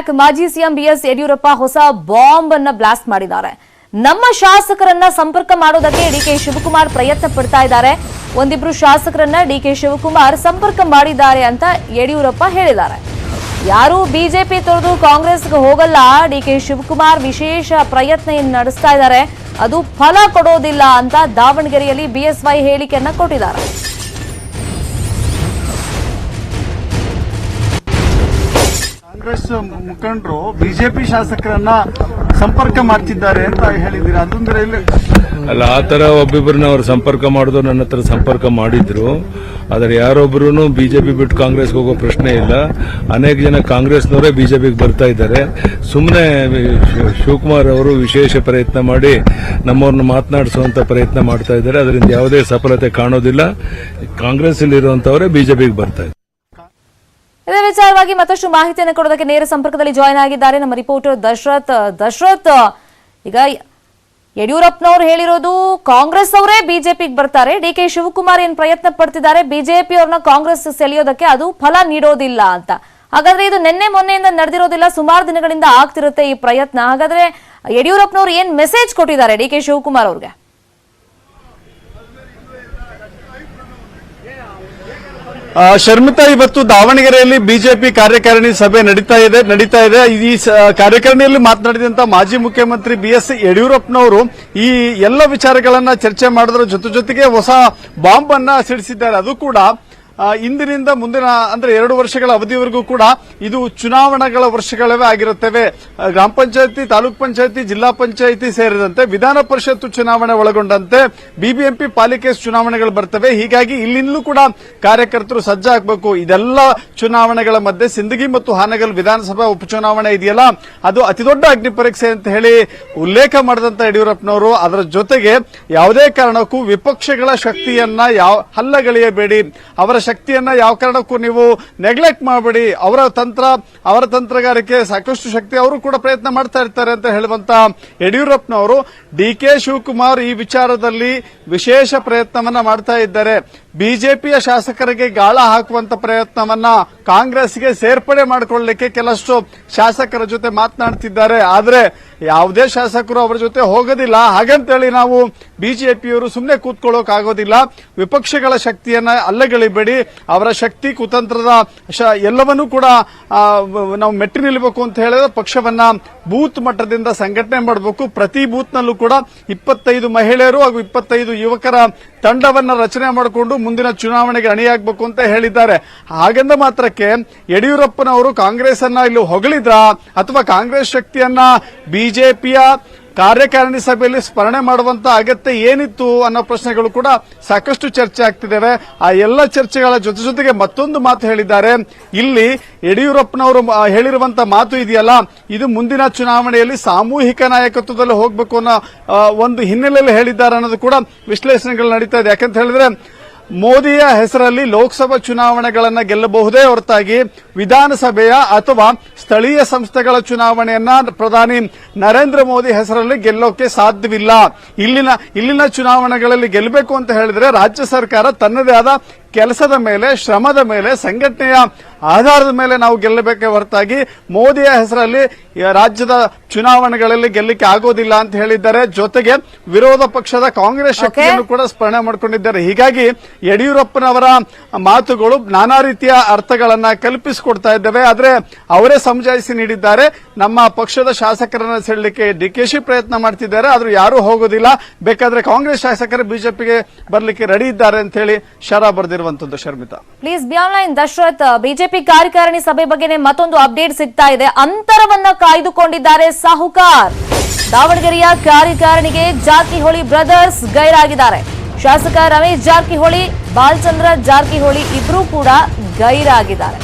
Back ಮಾಜಿ CM BS Yediyurappa ಹೊಸ bomb ಅನ್ನ ಬ್ಲಾಸ್ಟ್ ಮಾಡಿದ್ದಾರೆ. ನಮ್ಮ ಶಾಸಕರನ್ನ ಸಂಪರ್ಕ ಮಾಡೋದಕ್ಕೆ ಡಿಕೆ ಶಿವಕುಮಾರ್ ಪ್ರಯತ್ನ ಪಡ್ತಾ ಇದ್ದಾರೆ. ಒಂದಿಬ್ರು ಶಾಸಕರನ್ನ ಡಿಕೆ ಶಿವಕುಮಾರ್ ಸಂಪರ್ಕ ಮಾಡಿದ್ದಾರೆ ಅಂತ ಯಡಿಯೂರಪ್ಪ ಹೇಳಿದ್ದಾರೆ. ಯಾರು ಬಿಜೆಪಿ ತೊರೆದು ಕಾಂಗ್ರೆಸ್ಗೆ ಹೋಗಲ್ಲ. ಡಿಕೆ ಶಿವಕುಮಾರ್ ವಿಶೇಷ ಪ್ರಯತ್ನ ನಡೆಸ್ತಾ ಇದ್ದಾರೆ. ಅದು ಫಲ ಕೊಡೋದಿಲ್ಲ ಅಂತ ದಾವಣಗೆರೆಯಲ್ಲಿ ಬಿಎಸ್ವೈ ಹೇಳಿಕೆಯನ್ನ ಕೊಟ್ಟಿದ್ದಾರೆ. ಕಾಂಗ್ರೆಸ್ ಮುಖಂಡರು ಬಿಜೆಪಿ ಶಾಸಕರನ್ನ ಸಂಪರ್ಕ ಮಾಡ್ತಿದ್ದಾರೆ ಅಂತ ಹೇಳಿದ್ದೀರಾ? ಅದೊಂದ್ರೆ ಅಲ್ಲ, ಆ ತರ ಒಬ್ಬಿಬ್ಬರನ್ನ ಅವ್ರು ಸಂಪರ್ಕ ಮಾಡಿದ್ರು ನನ್ನ ಹತ್ರ ಸಂಪರ್ಕ ಮಾಡಿದ್ರು. ಆದ್ರೆ ಯಾರೊಬ್ಬರು ಬಿಜೆಪಿ ಬಿಟ್ಟು ಕಾಂಗ್ರೆಸ್ಗೆ ಹೋಗೋ ಪ್ರಶ್ನೆ ಇಲ್ಲ. ಅನೇಕ ಜನ ಕಾಂಗ್ರೆಸ್ನವರೇ ಬಿಜೆಪಿಗೆ ಬರ್ತಾ ಇದ್ದಾರೆ. ಸುಮ್ಮನೆ ಶಿವಕುಮಾರ್ ಅವರು ವಿಶೇಷ ಪ್ರಯತ್ನ ಮಾಡಿ ನಮ್ಮವ್ರನ್ನ ಮಾತನಾಡಿಸುವಂತ ಪ್ರಯತ್ನ ಮಾಡ್ತಾ ಇದ್ದಾರೆ. ಅದರಿಂದ ಯಾವುದೇ ಸಫಲತೆ ಕಾಣೋದಿಲ್ಲ. ಕಾಂಗ್ರೆಸ್ ಇರುವಂತವರೇ ಬಿಜೆಪಿಗೆ ಬರ್ತಾ ಇದ್ದಾರೆ. ಇದೇ ವಿಚಾರವಾಗಿ ಮತ್ತಷ್ಟು ಮಾಹಿತಿಯನ್ನು ಕೊಡೋದಕ್ಕೆ ನೇರ ಸಂಪರ್ಕದಲ್ಲಿ ಜಾಯ್ನ್ ಆಗಿದ್ದಾರೆ ನಮ್ಮ ರಿಪೋರ್ಟರ್ ದಶರಥ್. ದಶರಥ್, ಈಗ ಯಡಿಯೂರಪ್ಪನವರು ಹೇಳಿರೋದು ಕಾಂಗ್ರೆಸ್ ಅವರೇ ಬಿಜೆಪಿಗೆ ಬರ್ತಾರೆ. ಡಿ ಕೆ ಶಿವಕುಮಾರ್ ಏನ್ ಪ್ರಯತ್ನ ಪಡ್ತಿದ್ದಾರೆ? ಬಿಜೆಪಿ ಅವ್ರನ್ನ ಕಾಂಗ್ರೆಸ್ ಸೆಳೆಯೋದಕ್ಕೆ ಅದು ಫಲ ನೀಡೋದಿಲ್ಲ ಅಂತ. ಹಾಗಾದ್ರೆ ಇದು ನಿನ್ನೆ ಮೊನ್ನೆಯಿಂದ ನಡೆದಿರೋದಿಲ್ಲ, ಸುಮಾರು ದಿನಗಳಿಂದ ಆಗ್ತಿರುತ್ತೆ ಈ ಪ್ರಯತ್ನ. ಹಾಗಾದ್ರೆ ಯಡಿಯೂರಪ್ಪನವರು ಏನ್ ಮೆಸೇಜ್ ಕೊಟ್ಟಿದ್ದಾರೆ ಡಿ ಕೆ ಶಿವಕುಮಾರ್ ಅವ್ರಿಗೆ? ಶರ್ಮಿತಾ ಇವತ್ತು ದಾವಣಗೆರೆಯಲ್ಲಿ ಬಿಜೆಪಿ ಕಾರ್ಯಕಾರಿಣಿ ಸಭೆ ನಡೀತಾ ಇದೆ ನಡೀತಾ ಇದೆ. ಈ ಕಾರ್ಯಕಾರಿಣಿಯಲ್ಲಿ ಮಾತನಾಡಿದಂತ ಮಾಜಿ ಮುಖ್ಯಮಂತ್ರಿ ಬಿ ಎಸ್ ಯಡಿಯೂರಪ್ಪನವರು ಈ ಎಲ್ಲ ವಿಚಾರಗಳನ್ನ ಚರ್ಚೆ ಮಾಡಿದ್ರ ಜೊತೆ ಜೊತೆಗೆ ಹೊಸ ಬಾಂಬ್ ಅನ್ನ ಸಿಡಿಸಿದ್ದಾರೆ. ಅದು ಕೂಡ ಇಂದಿನಿಂದ ಮುಂದಿನ, ಅಂದ್ರೆ ಎರಡು ವರ್ಷಗಳ ಅವಧಿವರೆಗೂ ಕೂಡ ಇದು ಚುನಾವಣೆಗಳ ವರ್ಷಗಳವೇ ಆಗಿರುತ್ತವೆ. ಗ್ರಾಮ ಪಂಚಾಯತಿ, ತಾಲೂಕ್ ಪಂಚಾಯತಿ, ಜಿಲ್ಲಾ ಪಂಚಾಯತಿ ಸೇರಿದಂತೆ ವಿಧಾನ ಪರಿಷತ್ತು ಚುನಾವಣೆ ಒಳಗೊಂಡಂತೆ ಬಿಬಿಎಂಪಿ ಪಾಲಿಕೆ ಚುನಾವಣೆಗಳು ಬರ್ತವೆ. ಹೀಗಾಗಿ ಇಲ್ಲಿಂದಲೂ ಕೂಡ ಕಾರ್ಯಕರ್ತರು ಸಜ್ಜಾಗಬೇಕು ಇದೆಲ್ಲ ಚುನಾವಣೆಗಳ ಮಧ್ಯೆ ಸಿಂದಗಿ ಮತ್ತು ಹಾನಗಲ್ ವಿಧಾನಸಭಾ ಉಪಚುನಾವಣೆ ಇದೆಯಲ್ಲ, ಅದು ಅತಿದೊಡ್ಡ ಅಗ್ನಿ ಪರೀಕ್ಷೆ ಅಂತ ಹೇಳಿ ಉಲ್ಲೇಖ ಮಾಡಿದಂತ ಯಡಿಯೂರಪ್ಪನವರು. ಅದರ ಜೊತೆಗೆ ಯಾವುದೇ ಕಾರಣಕ್ಕೂ ವಿಪಕ್ಷಗಳ ಶಕ್ತಿಯನ್ನ ಯಾವ ಹಲ್ಲಗಳೆಯಬೇಡಿ. ಅವರ ಶಕ್ತಿಯನ್ನ ಯಾವ ಕಾರಣಕ್ಕೂ ನೀವು ನೆಗ್ಲೆಕ್ಟ್ ಮಾಡಬೇಡಿ. ಅವರ ತಂತ್ರ, ಅವರ ತಂತ್ರಗಾರಿಕೆ ಸಾಕಷ್ಟು ಶಕ್ತಿ ಅವರು ಕೂಡ ಪ್ರಯತ್ನ ಮಾಡ್ತಾ ಇರ್ತಾರೆ ಅಂತ ಹೇಳುವಂತ ಯಡಿಯೂರಪ್ಪನವರು ಡಿ ಕೆ ಶಿವಕುಮಾರ್ ಈ ವಿಚಾರದಲ್ಲಿ ವಿಶೇಷ ಪ್ರಯತ್ನವನ್ನ ಮಾಡ್ತಾ ಇದ್ದಾರೆ. ಬಿಜೆಪಿಯ ಶಾಸಕರಿಗೆ ಗಾಳ ಹಾಕುವಂತ ಪ್ರಯತ್ನವನ್ನ ಕಾಂಗ್ರೆಸ್ಗೆ ಸೇರ್ಪಡೆ ಮಾಡಿಕೊಳ್ಳಲಿಕ್ಕೆ ಕೆಲಷ್ಟು ಶಾಸಕರ ಜೊತೆ ಮಾತನಾಡ್ತಿದ್ದಾರೆ. ಆದ್ರೆ ಯಾವುದೇ ಶಾಸಕರು ಅವರ ಜೊತೆ ಹೋಗೋದಿಲ್ಲ. ಹಾಗಂತೇಳಿ ನಾವು ಬಿಜೆಪಿಯವರು ಸುಮ್ಮನೆ ಕೂತ್ಕೊಳ್ಳೋಕ್ ಆಗೋದಿಲ್ಲ ವಿಪಕ್ಷಗಳ ಶಕ್ತಿಯನ್ನ ಅಲ್ಲಗಳಿಬೇಡಿ. ಅವರ ಶಕ್ತಿ, ಕುತಂತ್ರದ ಎಲ್ಲವನ್ನೂ ಕೂಡ ನಾವು ಮೆಟ್ಟಿ ನಿಲ್ಲಬೇಕು ಅಂತ ಹೇಳಿದ್ರೆ ಪಕ್ಷವನ್ನ ಬೂತ್ ಮಟ್ಟದಿಂದ ಸಂಘಟನೆ ಮಾಡಬೇಕು. ಪ್ರತಿ ಬೂತ್ನಲ್ಲೂ ಕೂಡ ಇಪ್ಪತ್ತೈದು ಮಹಿಳೆಯರು ಹಾಗೂ ಇಪ್ಪತ್ತೈದು ಯುವಕರ ತಂಡವನ್ನ ರಚನೆ ಮಾಡಿಕೊಂಡು ಮುಂದಿನ ಚುನಾವಣೆಗೆ ಅಣಿಯಾಗಬೇಕು ಅಂತ ಹೇಳಿದ್ದಾರೆ. ಹಾಗೆಂದ ಮಾತ್ರಕ್ಕೆ ಯಡಿಯೂರಪ್ಪನವರು ಕಾಂಗ್ರೆಸ್ ಅನ್ನ ಇಲ್ಲಿ ಹೊಗಳಿದ್ರ ಅಥವಾ ಕಾಂಗ್ರೆಸ್ ಶಕ್ತಿಯನ್ನ ಬಿಜೆಪಿಯ ಕಾರ್ಯಕಾರಿಣಿ ಸಭೆಯಲ್ಲಿ ಸ್ಮರಣೆ ಮಾಡುವಂತ ಅಗತ್ಯ ಏನಿತ್ತು ಅನ್ನೋ ಪ್ರಶ್ನೆಗಳು ಕೂಡ ಸಾಕಷ್ಟು ಚರ್ಚೆ ಆಗ್ತಿದ್ದಾವೆ. ಆ ಎಲ್ಲ ಚರ್ಚೆಗಳ ಜೊತೆ ಜೊತೆಗೆ ಮತ್ತೊಂದು ಮಾತು ಹೇಳಿದ್ದಾರೆ. ಇಲ್ಲಿ ಯಡಿಯೂರಪ್ಪನವರು ಹೇಳಿರುವಂತ ಮಾತು ಇದೆಯಲ್ಲ, ಇದು ಮುಂದಿನ ಚುನಾವಣೆಯಲ್ಲಿ ಸಾಮೂಹಿಕ ನಾಯಕತ್ವದಲ್ಲಿ ಹೋಗಬೇಕು ಅನ್ನೋ ಒಂದು ಹಿನ್ನೆಲೆಯಲ್ಲಿ ಹೇಳಿದ್ದಾರೆ ಅನ್ನೋದು ಕೂಡ ವಿಶ್ಲೇಷಣೆಗಳು ನಡೀತಾ ಇದೆ. ಯಾಕಂತ ಹೇಳಿದ್ರೆ ಮೋದಿಯ ಹೆಸರಲ್ಲಿ ಲೋಕಸಭಾ ಚುನಾವಣೆಗಳನ್ನು ಗೆಲ್ಲಬಹುದೇ ಹೊರತಾಗಿ ವಿಧಾನಸಭೆಯ ಅಥವಾ ಸ್ಥಳೀಯ ಸಂಸ್ಥೆಗಳ ಚುನಾವಣೆಯನ್ನ ಪ್ರಧಾನಿ ನರೇಂದ್ರ ಮೋದಿ ಹೆಸರಲ್ಲಿ ಗೆಲ್ಲೋಕೆ ಸಾಧ್ಯವಿಲ್ಲ. ಇಲ್ಲಿನ ಇಲ್ಲಿನ ಚುನಾವಣೆಗಳಲ್ಲಿ ಗೆಲ್ಲಬೇಕು ಅಂತ ಹೇಳಿದ್ರೆ ರಾಜ್ಯ ಸರ್ಕಾರ ತನ್ನದೇ ಆದ ಕೆಲಸದ ಮೇಲೆ, ಶ್ರಮದ ಮೇಲೆ, ಸಂಘಟನೆಯ ಆಧಾರದ ಮೇಲೆ ನಾವು ಗೆಲ್ಲಬೇಕೆ ಹೊರತಾಗಿ ಮೋದಿಯ ಹೆಸರಲ್ಲಿ ರಾಜ್ಯದ ಚುನಾವಣೆಗಳಲ್ಲಿ ಗೆಲ್ಲಕ್ಕೆ ಆಗೋದಿಲ್ಲ ಅಂತ ಹೇಳಿದ್ದಾರೆ. ಜೊತೆಗೆ ವಿರೋಧ ಪಕ್ಷದ ಕಾಂಗ್ರೆಸ್ ಶಕ್ತಿಯನ್ನು ಕೂಡ ಸ್ಮರಣೆ ಮಾಡಿಕೊಂಡಿದ್ದಾರೆ. ಹೀಗಾಗಿ ಯಡಿಯೂರಪ್ಪನವರ ಮಾತುಗಳು ನಾನಾ ರೀತಿಯ ಅರ್ಥಗಳನ್ನ ಕಲ್ಪಿಸಿಕೊಡ್ತಾ ಇದ್ದಾವೆ. ಆದ್ರೆ ಅವರೇ ಸಮಜಾಯಿಸಿ ನೀಡಿದ್ದಾರೆ. ನಮ್ಮ ಪಕ್ಷದ ಶಾಸಕರನ್ನ ಸೆಳಲಿಕ್ಕೆ ಡಿಕೆಶಿ ಪ್ರಯತ್ನ ಮಾಡ್ತಿದ್ದಾರೆ. ಆದ್ರೂ ಯಾರೂ ಹೋಗೋದಿಲ್ಲ. ಬೇಕಾದ್ರೆ ಕಾಂಗ್ರೆಸ್ ಶಾಸಕರು ಬಿಜೆಪಿಗೆ ಬರ್ಲಿಕ್ಕೆ ರೆಡಿ ಇದ್ದಾರೆ ಅಂತ ಹೇಳಿ ಶರ ಬರೆದಿರುವಂತದ್ದು Sharmita. Please be online Dasharath BJP ಕಾರ್ಯಕಾರಿಣಿ ಸಭೆ ಬಗ್ಗೆ ಮತ್ತೊಂದು ಅಪ್ಡೇಟ್ ಸಿಗ್ತಾ ಇದೆ. ಅಂತರವನ್ನ ಕಾಯ್ದುಕೊಂಡಿದ್ದಾರೆ ಸಾಹುಕಾರ್. ದಾವಣಗೆರೆಯ ಕಾರ್ಯಕಾರಿಣಿಗೆ ಜಾರಕಿಹೊಳಿ ಬ್ರದರ್ಸ್ ಗೈರಾಗಿದ್ದಾರೆ. ಶಾಸಕ ರಮೇಶ್ ಜಾರಕಿಹೊಳಿ, ಬಾಲಚಂದ್ರ ಜಾರಕಿಹೊಳಿ ಇಬ್ಬರೂ ಕೂಡ ಗೈರಾಗಿದ್ದಾರೆ.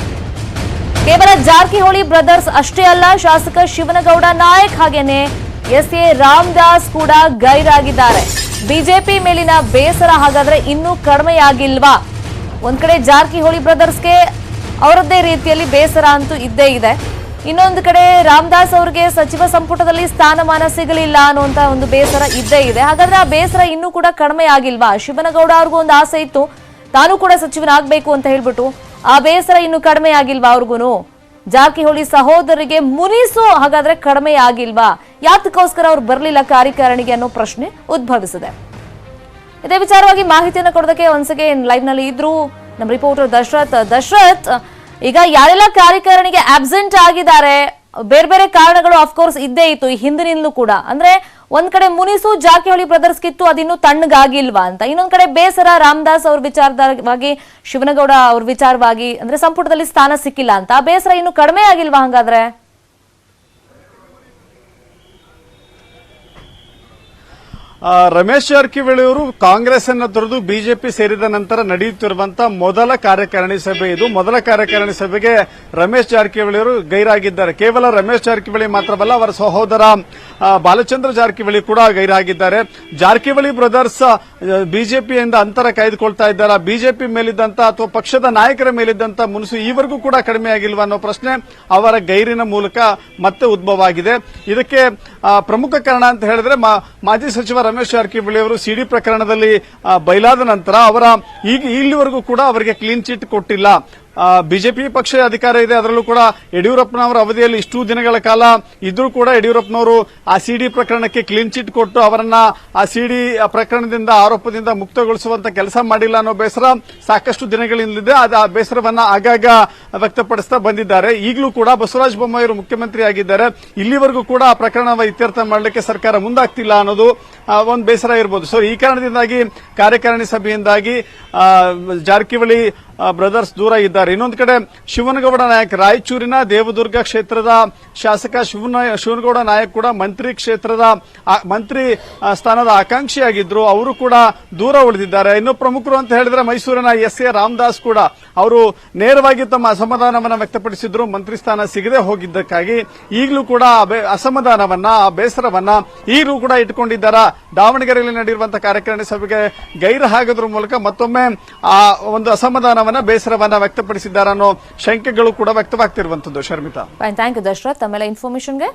ಕೇವಲ ಜಾರಕಿಹೊಳಿ ಬ್ರದರ್ಸ್ ಅಷ್ಟೇ ಅಲ್ಲ, ಶಾಸಕ ಶಿವನಗೌಡ ನಾಯಕ್ ಹಾಗೇನೆ ಎಸ್ ಎ ರಾಮದಾಸ್ ಕೂಡ ಗೈರಾಗಿದ್ದಾರೆ. ಬಿಜೆಪಿ ಮೇಲಿನ ಬೇಸರ ಹಾಗಾದ್ರೆ ಇನ್ನೂ ಕಡಿಮೆಯಾಗಿಲ್ವಾ? ಒಂದ್ ಕಡೆ ಜಾರಕಿಹೊಳಿ ಬ್ರದರ್ಸ್ಗೆ ಅವರದ್ದೇ ರೀತಿಯಲ್ಲಿ ಬೇಸರ ಅಂತೂ ಇದ್ದೇ ಇದೆ. ಇನ್ನೊಂದು ಕಡೆ ರಾಮದಾಸ್ ಅವರಿಗೆ ಸಚಿವ ಸಂಪುಟದಲ್ಲಿ ಸ್ಥಾನಮಾನ ಸಿಗಲಿಲ್ಲ ಅನ್ನುವಂತ ಒಂದು ಬೇಸರ ಇದ್ದೇ ಇದೆ. ಹಾಗಾದ್ರೆ ಆ ಬೇಸರ ಇನ್ನೂ ಕೂಡ ಕಡಿಮೆ ಆಗಿಲ್ವಾ? ಶಿವನಗೌಡ ಅವ್ರಿಗೂ ಒಂದು ಆಸೆ ಇತ್ತು. ತಾನು ಕೂಡ ಸಚಿವನಾಗಬೇಕು ಅಂತ ಹೇಳ್ಬಿಟ್ಟು ಆ ಬೇಸರ ಇನ್ನು ಕಡಿಮೆ ಆಗಿಲ್ವಾ ಅವ್ರಿಗೂ ಜಾರಕಿಹೊಳಿ ಸಹೋದರಿಗೆ ಮುನಿಸು ಹಾಗಾದ್ರೆ ಕಡಿಮೆ ಆಗಿಲ್ವಾ? ಯಾತಕ್ಕೋಸ್ಕರ ಅವ್ರು ಬರಲಿಲ್ಲ ಕಾರ್ಯಕಾರಣಿಗೆ ಅನ್ನೋ ಪ್ರಶ್ನೆ ಉದ್ಭವಿಸಿದೆ. ಇದೇ ವಿಚಾರವಾಗಿ ಮಾಹಿತಿಯನ್ನು ಕೊಡೋದಕ್ಕೆ ಒನ್ಸ್ ಅಗೇನ್ ಲೈವ್ನಲ್ಲಿ ಇದ್ರು ನಮ್ಮ ರಿಪೋರ್ಟರ್ ದಶರಥ್. ದಶರಥ್, ಈಗ ಯಾರೆಲ್ಲ ಕಾರ್ಯಕಾರಣಿಗೆ ಆಬ್ಸೆಂಟ್ ಆಗಿದ್ದಾರೆ, ಬೇರೆ ಬೇರೆ ಕಾರಣಗಳು ಅಫ್ಕೋರ್ಸ್ ಇದ್ದೇ ಇತ್ತು, ಈ ಹಿಂದಿನಿಂದಲೂ ಕೂಡ. ಅಂದ್ರೆ ಒಂದ್ ಕಡೆ ಮುನಿಸು ಜಾಕಿಹೊಳಿ ಬ್ರದರ್ಸ್ ಕಿತ್ತು ಅದಿನ್ನೂ ತಣ್ಣಗಾಗಿಲ್ವಾ ಅಂತ. ಇನ್ನೊಂದ್ ಕಡೆ ಬೇಸರ ರಾಮದಾಸ್ ಅವ್ರ ವಿಚಾರವಾಗಿ ಶಿವನಗೌಡ ಅವ್ರ ವಿಚಾರವಾಗಿ, ಅಂದ್ರೆ ಸಂಪುಟದಲ್ಲಿ ಸ್ಥಾನ ಸಿಕ್ಕಿಲ್ಲ ಅಂತ. ಬೇಸರ ಇನ್ನು ಕಡಿಮೆ ಆಗಿಲ್ವಾ ಹಂಗಾದ್ರೆ? ರಮೇಶ್ ಜಾರಕಿಹೊಳಿ ಅವರು ಕಾಂಗ್ರೆಸ್ ಅನ್ನ ತೊರೆದು ಬಿಜೆಪಿ ಸೇರಿದ ನಂತರ ನಡೆಯುತ್ತಿರುವಂತಹ ಮೊದಲ ಕಾರ್ಯಕಾರಿಣಿ ಸಭೆ ಇದು. ಮೊದಲ ಕಾರ್ಯಕಾರಿಣಿ ಸಭೆಗೆ ರಮೇಶ್ ಜಾರಕಿಹೊಳಿ ಅವರು ಗೈರಾಗಿದ್ದಾರೆ. ಕೇವಲ ರಮೇಶ್ ಜಾರಕಿಹೊಳಿ ಮಾತ್ರವಲ್ಲ, ಅವರ ಸಹೋದರ ಬಾಲಚಂದ್ರ ಜಾರಕಿಹೊಳಿ ಕೂಡ ಗೈರಾಗಿದ್ದಾರೆ. ಜಾರಕಿಹೊಳಿ ಬ್ರದರ್ಸ್ ಬಿಜೆಪಿಯಿಂದ ಅಂತರ ಕಾಯ್ದುಕೊಳ್ತಾ ಇದ್ದಾರೆ. ಬಿಜೆಪಿ ಮೇಲಿದ್ದಂತಹ ಅಥವಾ ಪಕ್ಷದ ನಾಯಕರ ಮೇಲಿದ್ದಂತಹ ಮುನಸು ಈವರೆಗೂ ಕೂಡ ಕಡಿಮೆ ಆಗಿಲ್ವಾ ಅನ್ನೋ ಪ್ರಶ್ನೆ ಅವರ ಗೈರಿನ ಮೂಲಕ ಮತ್ತೆ ಉದ್ಭವ ಇದಕ್ಕೆ ಪ್ರಮುಖ ಕಾರಣ ಅಂತ ಹೇಳಿದ್ರೆ ಮಾಜಿ ಸಚಿವ ರಮೇಶ್ ಜಾರಕಿಹೊಳಿ ಅವರು ಸಿಡಿ ಪ್ರಕರಣದಲ್ಲಿ ಬಯಲಾದ ನಂತರ ಅವರ ಈಗ ಇಲ್ಲಿವರೆಗೂ ಕೂಡ ಅವರಿಗೆ ಕ್ಲೀನ್ ಚಿಟ್ ಕೊಟ್ಟಿಲ್ಲ. ಬಿಜೆಪಿ ಪಕ್ಷ ಅಧಿಕಾರ ಇದೆ, ಅದರಲ್ಲೂ ಕೂಡ ಯಡಿಯೂರಪ್ಪನವರ ಅವಧಿಯಲ್ಲಿ ಇಷ್ಟು ದಿನಗಳ ಕಾಲ ಇದ್ರೂ ಕೂಡ ಯಡಿಯೂರಪ್ಪನವರು ಆ ಸಿಡಿ ಪ್ರಕರಣಕ್ಕೆ ಕ್ಲೀನ್ ಚಿಟ್ ಕೊಟ್ಟು ಅವರನ್ನ ಆ ಸಿಡಿ ಪ್ರಕರಣದಿಂದ ಆರೋಪದಿಂದ ಮುಕ್ತಗೊಳಿಸುವಂತ ಕೆಲಸ ಮಾಡಿಲ್ಲ ಅನ್ನೋ ಬೇಸರ ಸಾಕಷ್ಟು ದಿನಗಳಿಂದ ಅದು, ಆ ಬೇಸರವನ್ನ ಆಗಾಗ ವ್ಯಕ್ತಪಡಿಸ್ತಾ ಬಂದಿದ್ದಾರೆ. ಈಗಲೂ ಕೂಡ ಬಸವರಾಜ ಬೊಮ್ಮಾಯಿ ಅವರು ಮುಖ್ಯಮಂತ್ರಿ ಆಗಿದ್ದಾರೆ ಇಲ್ಲಿವರೆಗೂ ಕೂಡ ಆ ಪ್ರಕರಣ ಇತ್ಯರ್ಥ ಮಾಡಲಿಕ್ಕೆ ಸರ್ಕಾರ ಮುಂದಾಗ್ತಿಲ್ಲ ಅನ್ನೋದು ಒಂದು ಬೇಸರ ಇರಬಹುದು ಸೊ ಈ ಕಾರಣದಿಂದಾಗಿ ಕಾರ್ಯಕಾರಿಣಿ ಸಭೆಯಿಂದಾಗಿ ಜಾರಕಿಹೊಳಿ ಬ್ರದರ್ಸ್ ದೂರ ಇದ್ದಾರೆ. ಇನ್ನೊಂದು ಕಡೆ ಶಿವನಗೌಡ ನಾಯಕ್, ರಾಯಚೂರಿನ ದೇವದುರ್ಗ ಕ್ಷೇತ್ರದ ಶಾಸಕ ಶಿವನ, ಶಿವನಗೌಡ ನಾಯಕ್ ಕೂಡ ಮಂತ್ರಿ ಕ್ಷೇತ್ರದ ಮಂತ್ರಿ ಸ್ಥಾನದ ಆಕಾಂಕ್ಷಿಯಾಗಿದ್ರು. ಅವರು ಕೂಡ ದೂರ ಉಳಿದಿದ್ದಾರೆ. ಇನ್ನು ಪ್ರಮುಖರು ಅಂತ ಹೇಳಿದ್ರೆ ಮೈಸೂರಿನ ಎಸ್ ಎ ರಾಮದಾಸ್ ಕೂಡ ಅವರು ನೇರವಾಗಿ ತಮ್ಮ ಅಸಮಾಧಾನವನ್ನ ವ್ಯಕ್ತಪಡಿಸಿದ್ರು. ಮಂತ್ರಿ ಸ್ಥಾನ ಸಿಗದೆ ಹೋಗಿದ್ದಕ್ಕಾಗಿ ಈಗಲೂ ಕೂಡ ಅಸಮಾಧಾನವನ್ನ, ಆ ಬೇಸರವನ್ನ ಈಗಲೂ ಕೂಡ ಇಟ್ಕೊಂಡಿದ್ದಾರೆ ದಾವಣಗೆರೆಯಲ್ಲಿ ನಡೆಯುವಂತಹ ಕಾರ್ಯಕಾರಿಣಿ ಸಭೆಗೆ ಗೈರು ಹಾಕೋದ್ರ ಮೂಲಕ ಮತ್ತೊಮ್ಮೆ ಆ ಒಂದು ಅಸಮಾಧಾನವನ್ನ ಬೇಸರವನ್ನ ವ್ಯಕ್ತಪಡಿಸಿದ್ದಾರೆ ಅನ್ನೋ ಶಂಕೆಗಳು ಕೂಡ ವ್ಯಕ್ತವಾಗ್ತಿರುವಂತದ್ದು ಶರ್ಮಿತಾ. ಥ್ಯಾಂಕ್ ಯು ದಶರಥ್ ತಮ್ಮೆಲ್ಲ ಇನ್ಫಾರ್ಮೇಶನ್ಗೆ